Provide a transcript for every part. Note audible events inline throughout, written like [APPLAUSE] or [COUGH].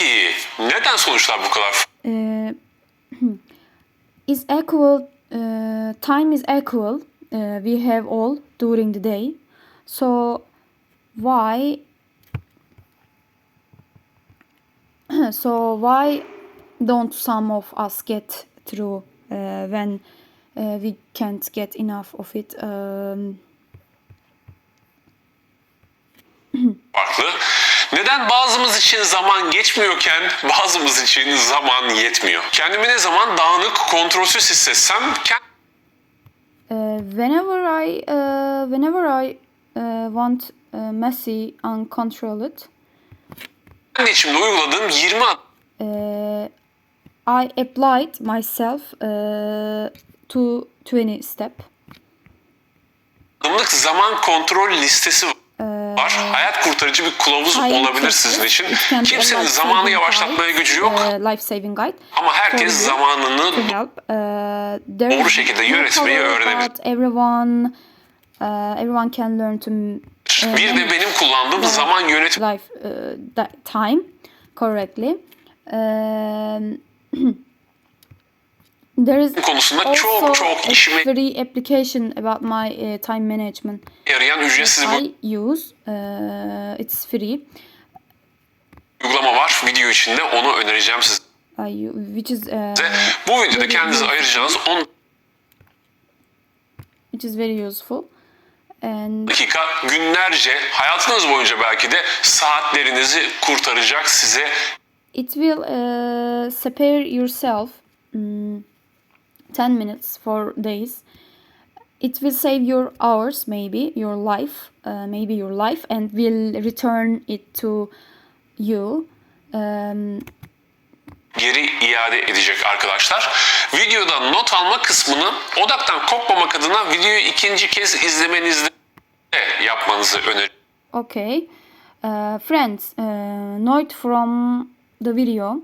Peki neden sonuçlar bu kadar uh, [CLEARS THROAT] is equal uh, time is equal uh, we have all during the day so why [CLEARS THROAT] so why don't some of us get through uh, when uh, we can't get enough of it um, [CLEARS THROAT] farklı? Neden bazımız için zaman geçmiyorken bazımız için zaman yetmiyor? Kendimi ne zaman dağınık, kontrolsüz hissetsem Uh, whenever I uh, whenever I uh, want uh, messy, uncontrolled, kendi içimde uyguladığım 20 uh, I applied myself uh, to 20 step. adımlık zaman kontrol listesi var. Hayat kurtarıcı bir kılavuz olabilir sizin için. Kimsenin zamanı yavaşlatmaya gücü yok. uh, guide. Ama herkes zamanını. Uh, there doğru şekilde yönetmeyi öğrenebilir. uh, everyone can learn to uh, bir de benim kullandığım zaman yönetimi life uh, time correctly. Um, [CLEARS THROAT] there is konusunda also çok çok a işime free application about my uh, time management. yarayan ücretsiz bir I use uh, it's free. uygulama var. Video içinde onu önereceğim size. I which is uh, Bu videoda kendinize ayıracağınız 10 which is very useful. And dakika günlerce hayatınız boyunca belki de saatlerinizi kurtaracak size it will uh, spare yourself mm, 10 minutes for days it will save your hours maybe your life uh, maybe your life and will return it to you um, geri iade edecek arkadaşlar. Videoda not alma kısmını odaktan kopmamak adına videoyu ikinci kez izlemenizde yapmanızı öneriyorum. okay uh, friends uh, note from the video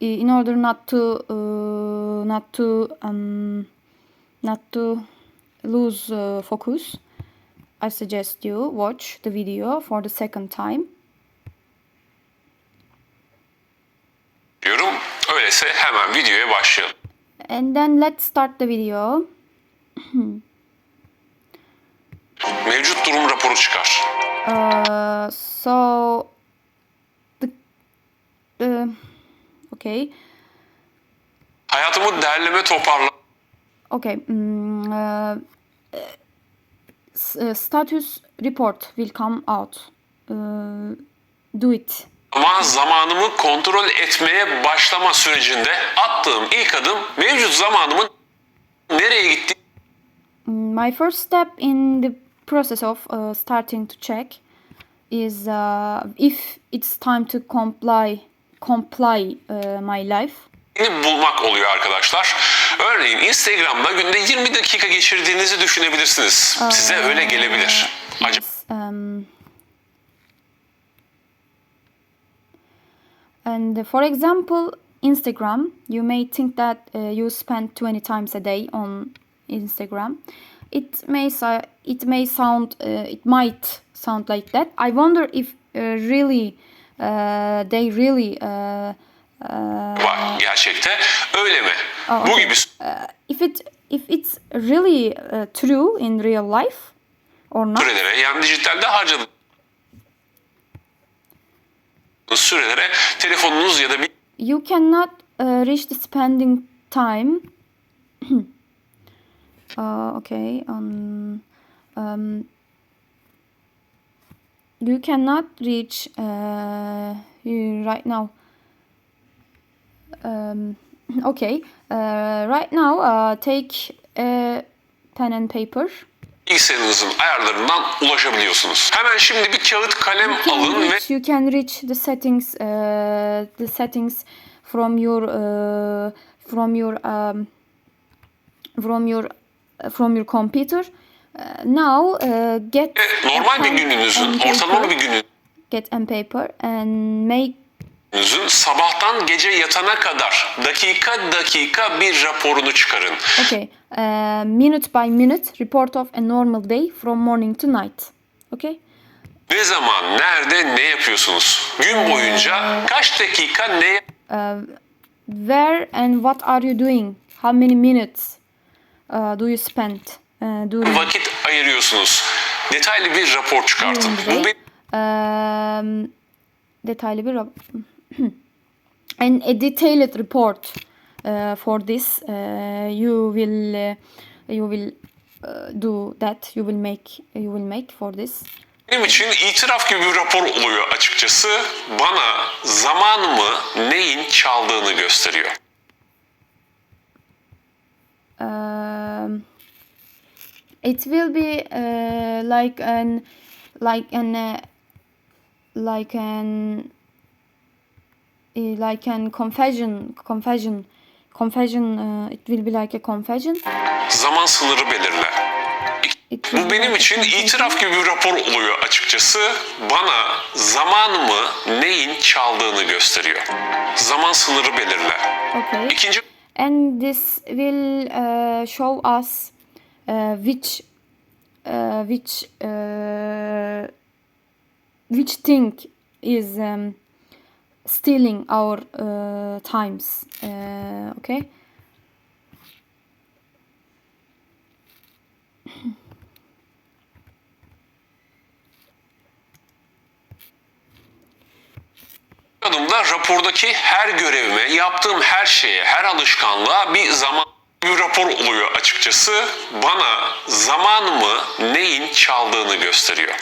in order not to uh, not to um, not to lose uh, focus i suggest you watch the video for the second time diyorum. Öyleyse hemen videoya başlayalım. and then let's start the video [CLEARS THROAT] Mevcut durum raporu çıkar. uh, so the uh, okay Hayatımı derleme toparla Okay. mm, uh, s- uh, status report will come out. Uh, do it. ama zamanımı kontrol etmeye başlama sürecinde attığım ilk adım mevcut zamanımın nereye gittiği Mm, My first step in the process of uh, starting to check is uh, if it's time to comply comply uh, my life. Bulmak oluyor arkadaşlar. Örneğin Instagram'da günde 20 dakika geçirdiğinizi düşünebilirsiniz. Size öyle gelebilir. Acaba um, and for example, Instagram, you may think that uh, you spend 20 times a day on Instagram. It may it may sound uh, it might sound like that. I wonder if uh, really uh, they really uh, var gerçekte öyle mi? Oh, Bu okay. gibi uh, if it if it's really uh, true in real life or not. sürelere yani dijitalde harcadığınız sürelere telefonunuz ya da bir you cannot uh, reach the spending time uh, okay on um, you cannot reach uh, right now um, [CLEARS THROAT] okay. Uh, right now uh, take a pen and paper. Bilgisayarınızın ayarlarından ulaşabiliyorsunuz. Hemen şimdi bir kağıt kalem you can alın ve reach, you can reach the settings uh, the settings from your uh, from your um, from your from your computer. Uh, now uh, get a normal bir gününüzün, ortalama bir gününüzün get and paper and make sabahtan gece yatana kadar dakika dakika bir raporunu çıkarın. okay uh, minute by minute report of a normal day from morning to night okay Ne zaman, nerede, ne yapıyorsunuz? Gün boyunca kaç dakika ne Where and what are you doing? How many minutes uh, do you spend uh, doing vakit ayırıyorsunuz? Detaylı bir rapor çıkartın. Bu benim um, detaylı bir rap- [CLEARS THROAT] and a detailed report uh, for this uh, you will uh, you will uh, do that you will make you will make for this Benim için itiraf gibi bir rapor oluyor açıkçası. Bana zamanımı neyin çaldığını gösteriyor. um, it will be uh, like an like an uh, like an like an confession confession confession uh, it will be like a confession Zaman sınırı belirle. it Bu be benim için confession. itiraf gibi bir rapor oluyor açıkçası. Bana zamanımı neyin çaldığını gösteriyor. Zaman sınırı belirle. okay İkinci and this will uh, show us uh, which uh, which uh, which thing is um, stealing our uh, times uh, okay adımda rapordaki her görevime, yaptığım her şeye, her alışkanlığa bir zaman bir rapor oluyor açıkçası. Bana zamanımı neyin çaldığını gösteriyor.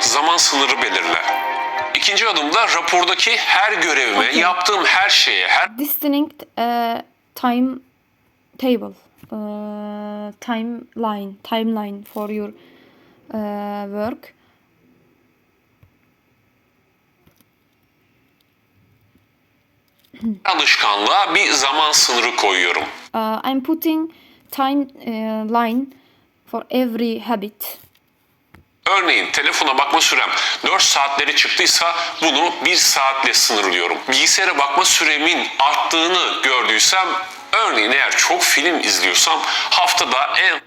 Zaman sınırı belirle. İkinci adımda rapordaki her görevime, Okey. yaptığım her şeye, her distinct uh, time table uh, timeline timeline for your uh, work alışkanlığa bir zaman sınırı koyuyorum. uh, I'm putting timeline for every habit Örneğin telefona bakma sürem 4 saatleri çıktıysa bunu 1 saatle sınırlıyorum. Bilgisayara bakma süremin arttığını gördüysem örneğin eğer çok film izliyorsam haftada en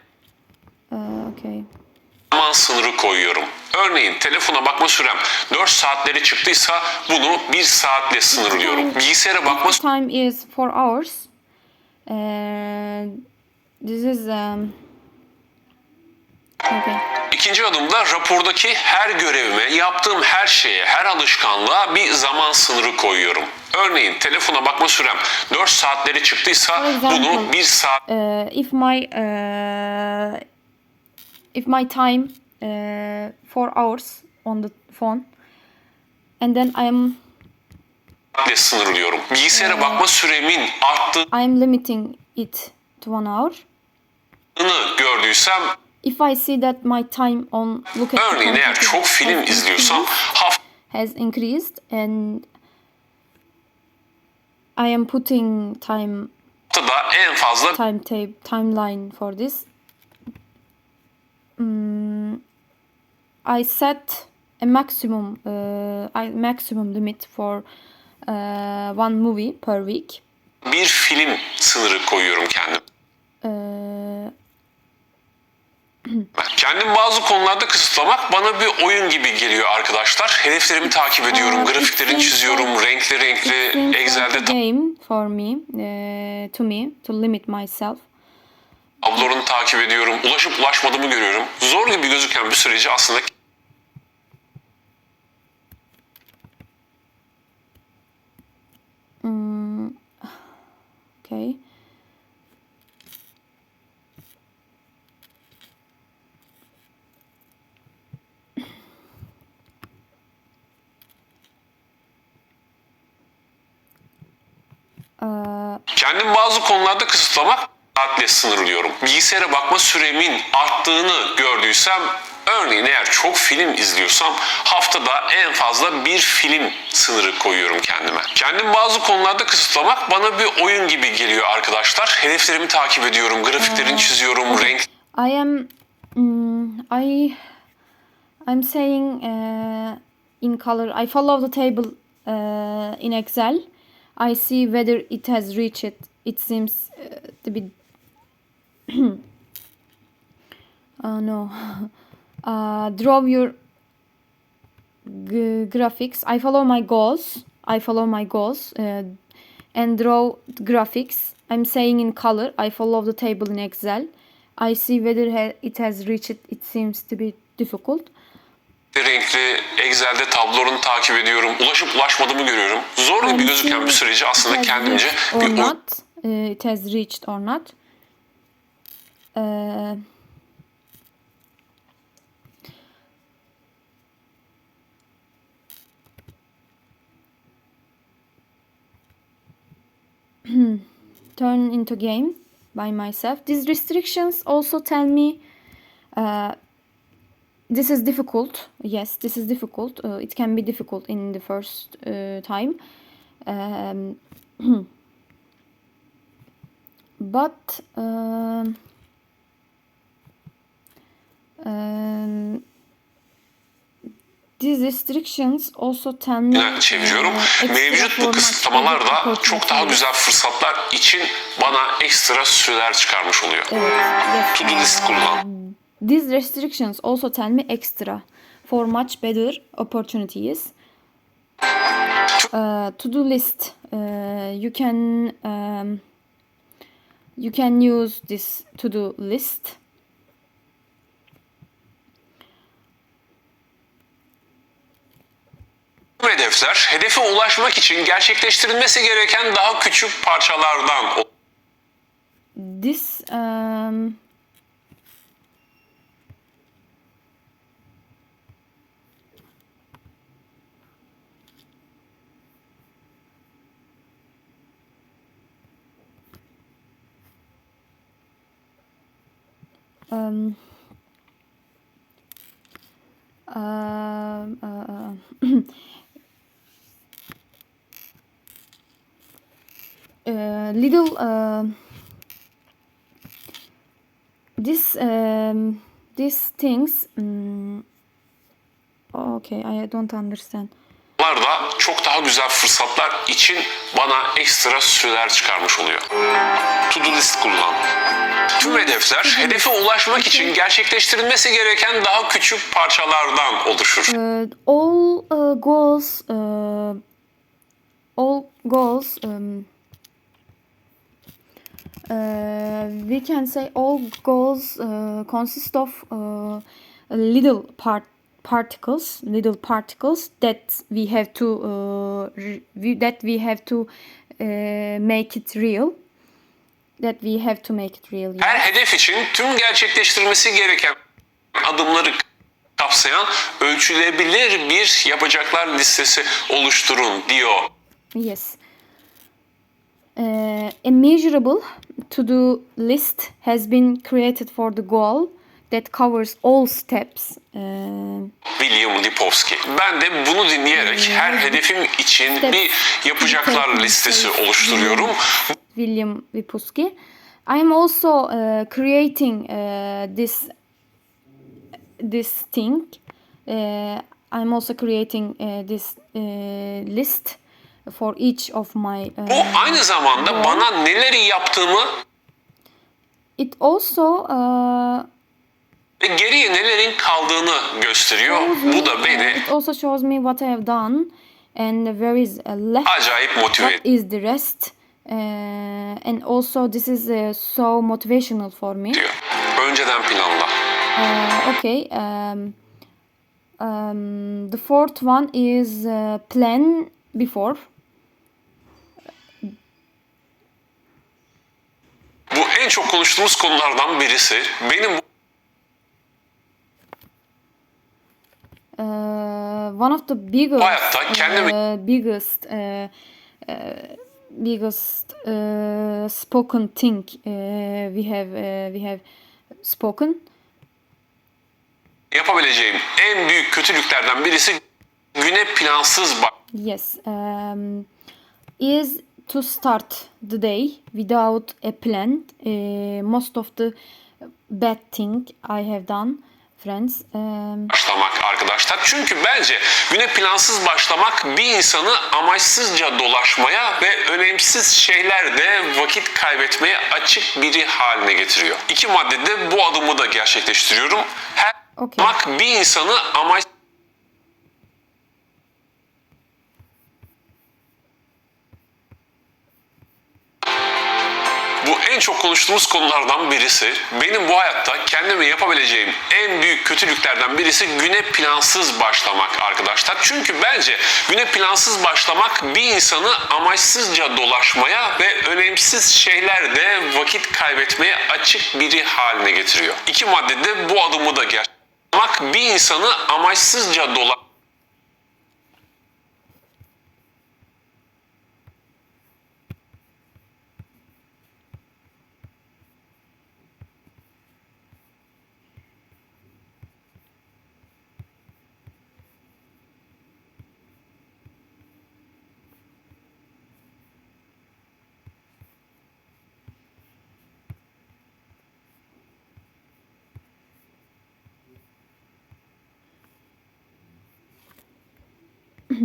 uh, okay zaman sınırı koyuyorum. Örneğin telefona bakma sürem 4 saatleri çıktıysa bunu 1 saatle sınırlıyorum. Bilgisayara bakma time is four hours. And this is um. Okay. İkinci adımda rapordaki her görevime, yaptığım her şeye, her alışkanlığa bir zaman sınırı koyuyorum. Örneğin telefona bakma sürem 4 saatleri çıktıysa For example, bunu 1 saat Uh, if my uh, if my time uh, four hours on the phone, and then I'm saatle sınırlıyorum. Bilgisayara bakma süremin arttığını I'm limiting it to one hour. gördüysem If I see that my time on look at örneğin eğer çok film izliyorsam haftada has increased and I am putting time en fazla time tape timeline for this. Mm, I set a maximum uh, I maximum limit for uh, one movie per week. bir film sınırı koyuyorum kendim. Uh, Kendim bazı konularda kısıtlamak bana bir oyun gibi geliyor arkadaşlar. Hedeflerimi takip ediyorum, grafiklerini çiziyorum, renkli renkli Excel'de game for me uh, to me to limit myself. tablolarını takip ediyorum, ulaşıp ulaşmadığımı görüyorum. Zor gibi gözüken bir süreci aslında Okay. Uh, Kendim bazı konularda kısıtlamak saatle sınırlıyorum. Bilgisayara bakma süremin arttığını gördüysem örneğin eğer çok film izliyorsam haftada en fazla bir film sınırı koyuyorum kendime. Kendim bazı konularda kısıtlamak bana bir oyun gibi geliyor arkadaşlar. Hedeflerimi takip ediyorum, grafiklerini çiziyorum, renk I am mm, I I'm saying uh, in color I follow the table uh, in Excel. I see whether it has reached it. It seems uh, to be oh [CLEARS THROAT] no. [LAUGHS] Uh, draw your graphics. I follow my goals. I follow my goals uh, and draw graphics. I'm saying in color. I follow the table in Excel. I see whether it has reached. It, it seems to be difficult. Renkli Excel'de tablolarını takip ediyorum. Ulaşıp ulaşmadığımı görüyorum. Zor gibi gözüken bir süreci aslında kendimce bir oyun it has reached or not. Uh, turn into game by myself. These restrictions also tell me uh, this is difficult. Yes, this is difficult. Uh, it can be difficult in the first uh, time. Um, [CLEARS THROAT] but um, um, these restrictions also me Yine çeviriyorum. uh, Mevcut bu kısıtlamalar da çok daha güzel fırsatlar için bana ekstra süreler çıkarmış oluyor. Evet, yes. To-do list kullan. These restrictions also tell me extra for much better opportunities. Uh, to-do list. Uh, you can um, you can use this to-do list. Bu hedefler, hedefe ulaşmak için gerçekleştirilmesi gereken daha küçük parçalardan This um, um, um, uh, [COUGHS] uh, little uh, this um, these things mm, okay i don't understand da çok daha güzel fırsatlar için bana ekstra süreler çıkarmış oluyor. To-do list kullan. Tüm hedefler, hedefe ulaşmak için gerçekleştirilmesi gereken daha küçük parçalardan oluşur. Uh, all uh, goals uh, all goals um, uh, we can say all goals uh, consist of uh, little part particles little particles that we have to uh, that we have to uh, make it real that we have to make it real Her hedef için tüm gerçekleştirilmesi gereken adımları kapsayan ölçülebilir bir yapacaklar listesi oluşturun diyor. Yes. Uh, a measurable to-do list has been created for the goal that covers all steps. Uh, William Lipovski. Ben de bunu dinleyerek her hedefim için bir yapacaklar listesi oluşturuyorum. William Wipuski. I am also uh, creating uh, this this thing. Uh, I'm also creating uh, this uh, list for each of my. Bu Uh, aynı zamanda bana neleri yaptığımı it also uh, ve geriye nelerin kaldığını gösteriyor. Bu da beni It also shows me what I have done and where is uh, left. acayip motive What is the rest? Uh, and also this is uh, so motivational for me. ediyor. Önceden planla. Uh, okay. Um, um, the fourth one is uh, plan before. Bu en çok konuştuğumuz konulardan birisi. Benim bu one of the biggest, hayatta kendimi- biggest, uh, uh, biggest uh, spoken thing we have we have spoken. yapabileceğim en büyük kötülüklerden birisi güne plansız bak. Yes, um, is to start the day without a plan. Uh, most of the bad thing I have done, friends. Um, başlamak arkadaşlar. Çünkü bence güne plansız başlamak bir insanı amaçsızca dolaşmaya ve önemsiz şeylerde vakit kaybetmeye açık biri haline getiriyor. İki maddede bu adımı da gerçekleştiriyorum. Her Okay. Bir insanı amaç en çok konuştuğumuz konulardan birisi. Benim bu hayatta kendime yapabileceğim en büyük kötülüklerden birisi güne plansız başlamak arkadaşlar. Çünkü bence güne plansız başlamak bir insanı amaçsızca dolaşmaya ve önemsiz şeylerde vakit kaybetmeye açık biri haline getiriyor. İki maddede bu adımı da gerçekleştirmek bir insanı amaçsızca dolaşmak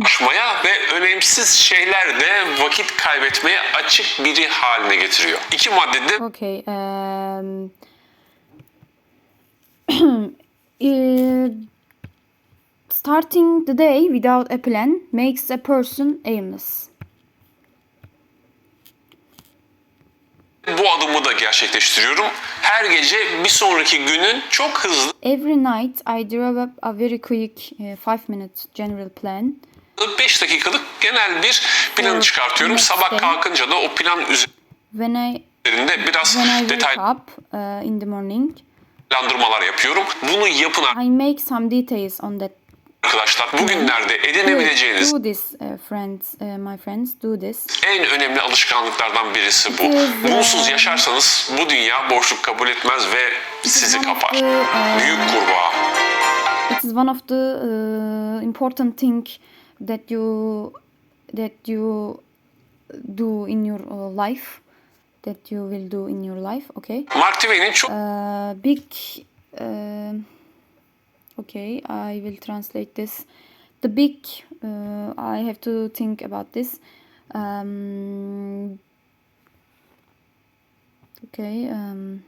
aşmaya ve önemsiz şeylerde vakit kaybetmeye açık biri haline getiriyor. İki maddede Okay. Um, eh, starting the day without a plan makes a person aimless. bu adımı da gerçekleştiriyorum. Her gece bir sonraki günün çok hızlı Every night I draw up a very quick uh, five minute general plan. 5 dakikalık genel bir planı Evet, çıkartıyorum. Sabah kalkınca da o plan üzerinde biraz detaylandırmalar up uh, in the morning, yapıyorum. Bunu yapın I make some details on that. arkadaşlar. Bugünlerde edinebileceğiniz do this, uh, friends, uh, my friends, do this. en önemli alışkanlıklardan birisi bu. Because, Bunsuz uh, yaşarsanız bu dünya boşluk kabul etmez ve sizi kapar. the, uh, Büyük kurbağa. It is one of the uh, important thing that you that you do in your uh, life that you will do in your life. Okay. Mark Twain'in çok Uh, big. Uh, okay, I will translate this. The big. Uh, I have to think about this. Um, okay. Um,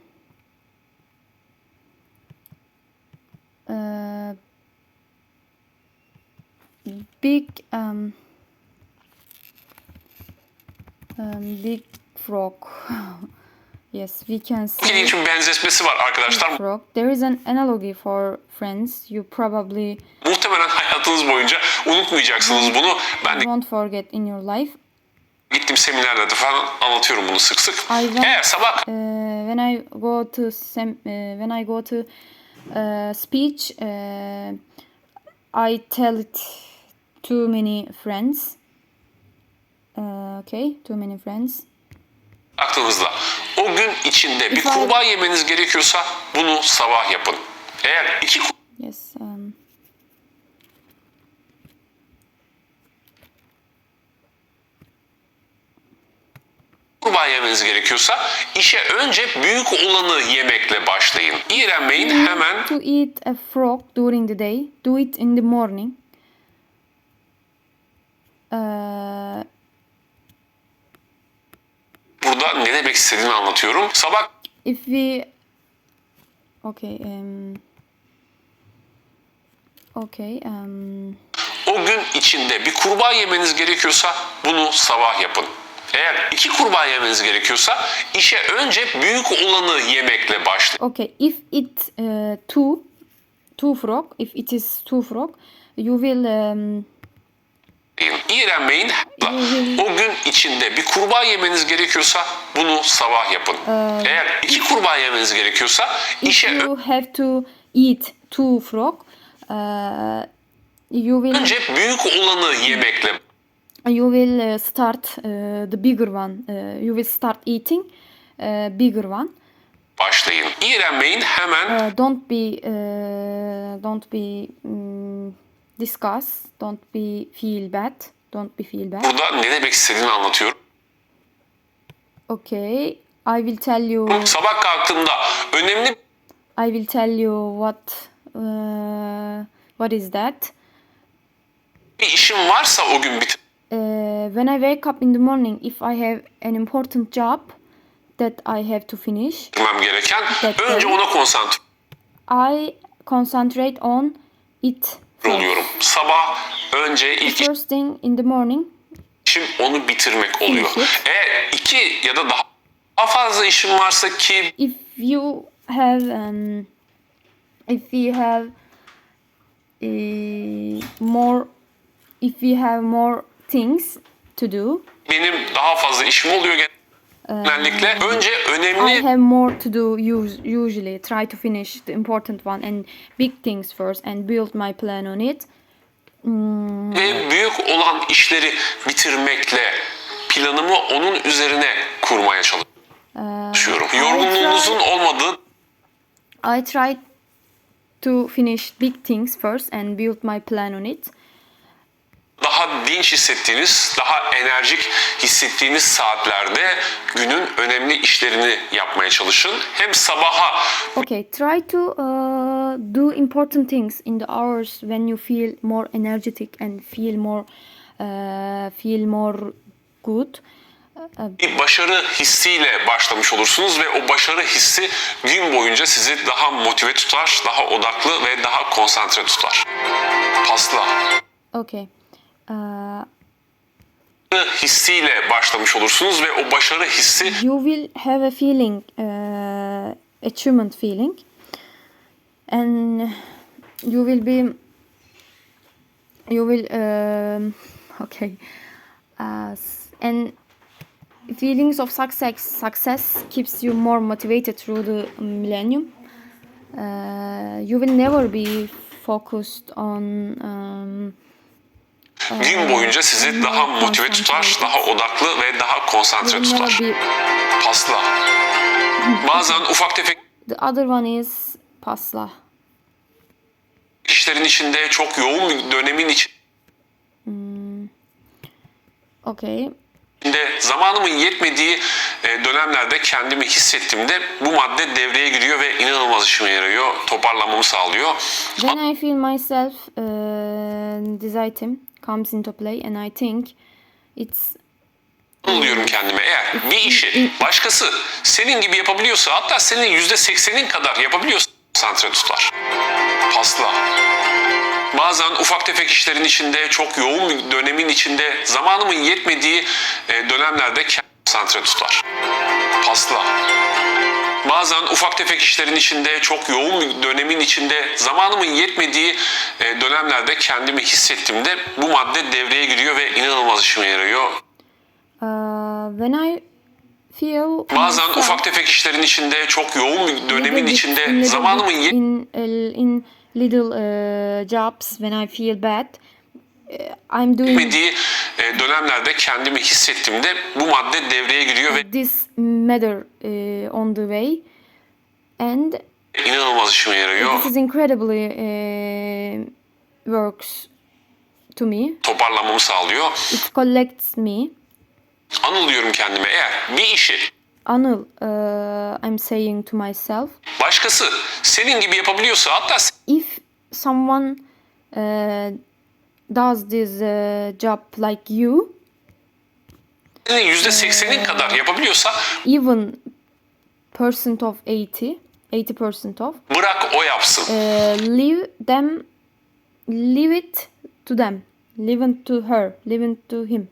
uh, big. Um, um, big frog. [LAUGHS] yes, we can say ilginç bir benzetmesi var arkadaşlar. frog. There is an analogy for friends. You probably Muhtemelen hayatınız boyunca unutmayacaksınız bunu. Ben de won't forget in your life. gittiğim seminerlerde falan anlatıyorum bunu sık sık. Ay, ben- Eğer sabah Uh, when I go to sem- uh, when I go to uh, speech, uh, I tell it too many friends. Uh, okay, too many friends. aklınızda o gün içinde bir kurbağa yemeniz gerekiyorsa bunu sabah yapın. Eğer iki Yes. Um, kurbağa yemeniz gerekiyorsa işe önce büyük olanı yemekle başlayın. İğrenmeyin hemen to eat a frog during the day, do it in the morning. Uh, burada ne demek istediğimi anlatıyorum. Sabah if we okay um okay um o gün içinde bir kurbağa yemeniz gerekiyorsa bunu sabah yapın. Eğer iki kurbağa yemeniz gerekiyorsa işe önce büyük olanı yemekle başlayın. okay if it uh, two two frog if it is two frog you will um, İğrenmeyin. O gün içinde bir kurbağa yemeniz gerekiyorsa bunu sabah yapın. Eğer iki kurbağa yemeniz gerekiyorsa işe you have to eat two frog uh, you will önce büyük olanı yemekle you will uh, start uh, the bigger one uh, you will start eating uh, bigger one başlayın. İğrenmeyin hemen Uh, don't be uh, don't be um, disgust don't be feel bad don't be feel bad burada ne demek istediğimi anlatıyorum. okay i will tell you Sabah kalktığımda önemli i will tell you what uh, what is that bir işim varsa o gün bitir. uh, when i wake up in the morning if i have an important job that i have to finish bitirmem gereken önce ona konsantre i concentrate on it. Oluyorum. Sabah önce ilk first thing in the morning işim onu bitirmek oluyor. Eğer iki ya da daha fazla işim varsa ki if you have um, if we have uh, more if we have more things to do benim daha fazla işim oluyor genellikle. Önce I önemli have more to do us- usually try to finish the important one and big things first and build my plan on it ve büyük olan işleri bitirmekle planımı onun üzerine kurmaya çalışıyorum. Yorgunluğunuzun olmadığı I try to finish big things first and build my plan on it daha dinç hissettiğiniz, daha enerjik hissettiğiniz saatlerde günün önemli işlerini yapmaya çalışın. Hem sabaha Okay, try to uh, do important things in the hours when you feel more energetic and feel more uh, feel more good. bir başarı hissiyle başlamış olursunuz ve o başarı hissi gün boyunca sizi daha motive tutar, daha odaklı ve daha konsantre tutar. Pasla. Okay. Uh, hissiyle başlamış olursunuz ve o başarı hissi you will have a feeling, uh, achievement feeling, and you will be, you will, um, okay, uh, and feelings of success, success keeps you more motivated through the millennium. Uh, you will never be focused on. Um, gün boyunca sizi daha motive tutar, daha odaklı ve daha konsantre tutar. Pasla. Bazen ufak tefek The other one is pasla. işlerin içinde çok yoğun bir dönemin Okay. içinde zamanımın yetmediği e, dönemlerde kendimi hissettiğimde bu madde devreye giriyor ve inanılmaz işime yarıyor. Toparlanmamı sağlıyor. When I feel myself, uh, this item comes into play, and I think it's Anlıyorum kendime. Eğer bir işi başkası senin gibi yapabiliyorsa hatta senin yüzde seksenin kadar yapabiliyorsa konsantre tutar. Pasla. Bazen ufak tefek işlerin içinde çok yoğun bir dönemin içinde zamanımın yetmediği e, dönemlerde konsantre tutar. Pasla. Bazen ufak tefek işlerin içinde çok yoğun bir dönemin içinde zamanımın yetmediği e, dönemlerde kendimi hissettiğimde bu madde devreye giriyor ve inanılmaz işime yarıyor. uh, when I feel Bazen ufak tefek işlerin içinde çok yoğun bir dönemin içinde zamanımın bit in in little uh, jobs when I feel bad, uh, I'm doing yetmediği e, dönemlerde kendimi hissettiğimde bu madde devreye giriyor ve this matter uh, on the way, and inanılmaz işime yarıyor. this is incredibly uh, works to me. Toparlanmamı sağlıyor. It collects me. Anılıyorum kendime eğer bir işi Anıl, uh, I'm saying to myself, başkası senin gibi yapabiliyorsa hatta if someone uh, does this uh, job like you, senin yüzde seksenin kadar yapabiliyorsa even percent of 80, 80 percent of, bırak o yapsın. uh, leave them, leave it to them, leave it to her, leave it to him.